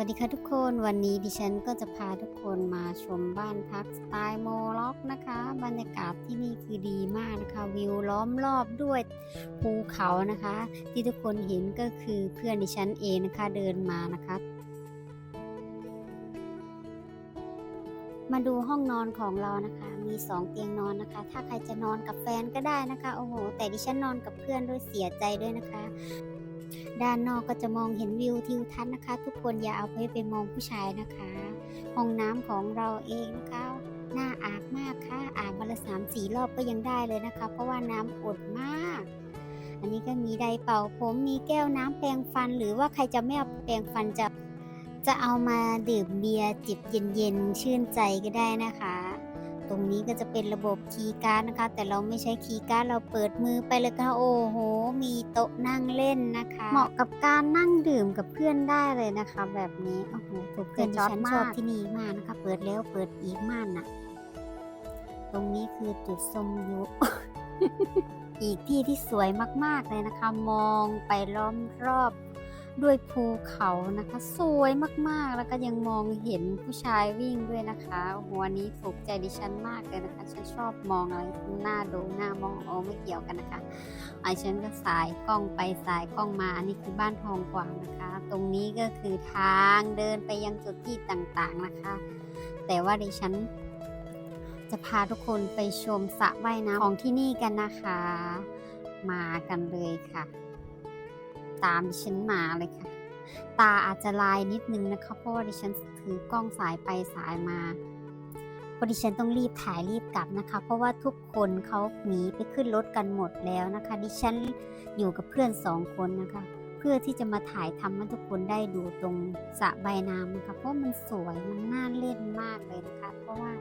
วัสดีค่ะทุกคนวันนี้ดิฉันก็จะพาทุกคนมาชมบ้านพักสไตล์โมล็อกนะคะ บรรยากาศที่นี่คือดีมากนะคะ วิวล้อมรอบด้วยภูเขานะคะ ที่ทุกคนเห็นก็คือเพื่อนดิฉันเองนะคะเดินมานะคะ มาดูห้องนอนของเรานะคะ มีสองเตียงนอนนะคะ ถ้าใครจะนอนกับแฟนก็ได้นะคะโอ้โหแต่ดิฉันนอนกับเพื่อนด้วยเสียใจด้วยนะคะ ด้านนอกก็จะมองเห็นวิวทิวทัศน์นะคะ ทุกคนอย่าเอาไปไปมองผู้ชายนะคะ ห้องน้ำของเราเองนะคะน่าอาบมากค่ะอาบวันละสามสี่รอบก็ยังได้เลยนะคะ เพราะว่าน้ำอดมาก อันนี้ก็มีไดเป่าผมมีแก้วน้ำแปรงฟัน หรือว่าใครจะไม่เอาแปรงฟันจะจะเอามาดื่มเบียร์จิบเย็นๆชื่นใจก็ได้นะคะ ตรงนี้ก็จะเป็นระบบคีย์การ์ดนะคะ แต่เราไม่ใช้คีย์การ์ดเราเปิดมือไปเลยค่ะโอ้โห มีโต๊ะนั่งเล่นนะคะ เหมาะกับการนั่งดื่มกับเพื่อนได้เลยนะคะ แบบนี้โอ้โหถูกใจดิฉันชอบที่นี่มากนะคะ เปิดแล้วเปิดอีกมากนะตรงนี้คือจุดชมวิวอีกที่ที่สวยมากๆเลยนะคะ มองไปล้อมรอบ ด้วยภูเขานะคะ สวยมากๆ แล้วก็ยังมองเห็นผู้ชายวิ่งด้วยนะคะหัวนี้ถูกใจดิฉันมากเลยนะคะ ฉันชอบมองอะไรหน้าดูหน้ามองโอ้ไม่เกี่ยวกันนะคะไอฉันก็สายกล้องไปสายกล้องมา อันนี้คือบ้านทองกวางนะคะ ตรงนี้ก็คือทางเดินไปยังจุดที่ต่างๆนะคะ แต่ว่าดิฉันจะพาทุกคนไปชมสระว่ายน้ำของที่นี่กันนะคะ มากันเลยค่ะ ตามดิฉันมาเลยค่ะ ตาอาจจะลายนิดนึงนะคะ เพราะว่าดิฉันถือกล้องสายไปสายมาเพราะดิฉันต้องรีบถ่ายรีบกลับนะคะ เพราะว่าทุกคนเขาหนีไปขึ้นรถกันหมดแล้วนะคะ ดิฉันอยู่กับเพื่อนสองคนนะคะ เพื่อที่จะมาถ่ายทำให้ทุกคนได้ดูตรงสระใบายน้ำนะคะ เพราะมันสวยมันน่าเล่นมากเลยนะคะ เพราะว่า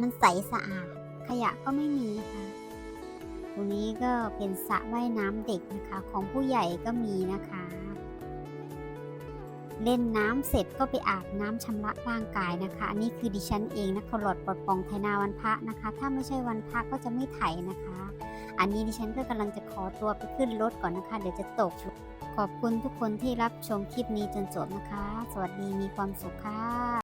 มันใสสะอาด ขยะก็ไม่มีนะคะ ตรงนี้ก็เป็นสระว่ายน้ำเด็กนะคะ ของผู้ใหญ่ก็มีนะคะ เล่นน้ำเสร็จก็ไปอาบน้ำชำระร่างกายนะคะ อันนี้คือดิฉันเองนะคลอดปลดปองไทนาวันพระนะคะ ถ้าไม่ใช่วันพระก็จะไม่ไถนะคะ อันนี้ดิฉันก็กำลังจะขอตัวไปขึ้นรถก่อนนะคะ เดี๋ยวจะตก ขอบคุณทุกคนที่รับชมคลิปนี้จนจบนะคะ สวัสดีมีความสุขค่ะ